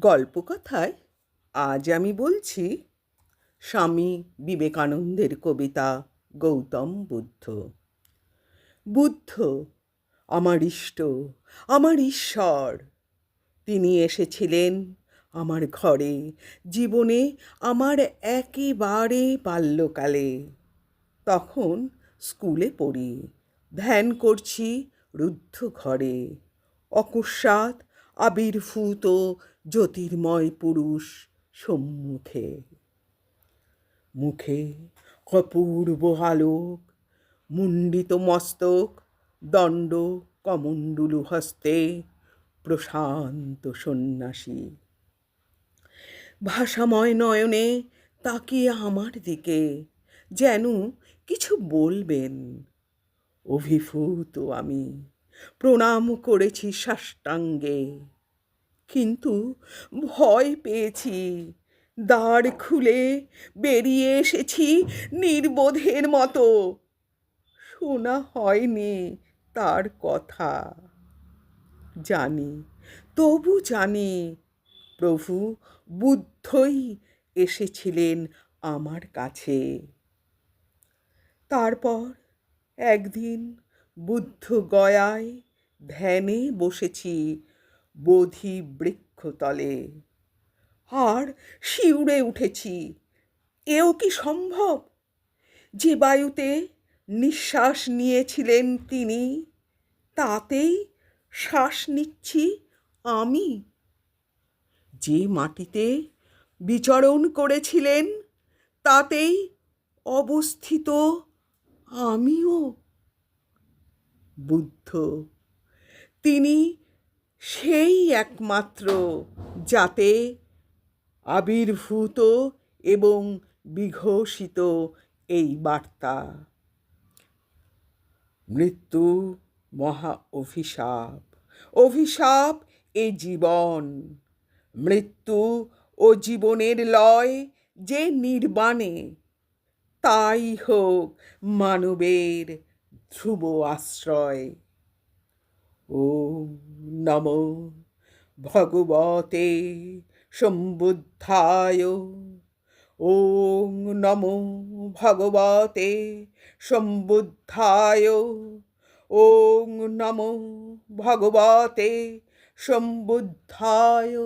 গল্পকথায় আজ আমি বলছি স্বামী বিবেকানন্দের কবিতা গৌতম বুদ্ধ। বুদ্ধ, আমার ইষ্ট, আমার ঈশ্বর, তিনি এসেছিলেন আমার ঘরে, জীবনে আমার একেবারে বাল্যকালে। তখন স্কুলে পড়ি, ধ্যান করছি রুদ্ধ ঘরে, অকস্মাৎ আবির্ভূত জ্যোতির্ময় পুরুষ সম্মুখে। মুখে অপূর্ব আলোক, মুণ্ডিত মস্তক, দণ্ড, কমণ্ডুলু হস্তে প্রশান্ত সন্ন্যাসী। ভাষাময় নয়নে তাকিয়ে আমার দিকে যেন কিছু বলবেন। অভিভূত আমি। প্রণাম করেছি সাষ্টাঙ্গে। কিন্তু ভয় পেয়েছি। দাঁড় খুলে বেরিয়ে এসেছি নির্বোধের মতো। শোনা হয়নি তার কথা। জানি, তবু জানি, প্রভু বুদ্ধই এসেছিলেন আমার কাছে। তারপর একদিন বুদ্ধ গয়ায় ধ্যানে বসেছি বোধি বৃক্ষতলে আর শিউরে উঠেছি, এও কি সম্ভব? যে বায়ুতে নিঃশ্বাস নিয়েছিলেন তিনি, তাতেই শ্বাস নিচ্ছি আমি। যে মাটিতে বিচরণ করেছিলেন, তাতেই অবস্থিত আমিও। বুদ্ধ। তিনি সেই একমাত্র যাতে আবির্ভূত এবং বিঘোষিত এই বার্তা। মৃত্যু মহা অভিশাপ। অভিশাপ এ জীবন। মৃত্যু ও জীবনের লয় যে নির্বাণে, তাই হোক মানবের ধ্রুব আশ্রয়। ওম নম ভগবতে সম্বুদ্ধায়। ওম নমো ভগবতে সম্বুদ্ধায়। ওম নমো ভগবতে সম্বুদ্ধায়।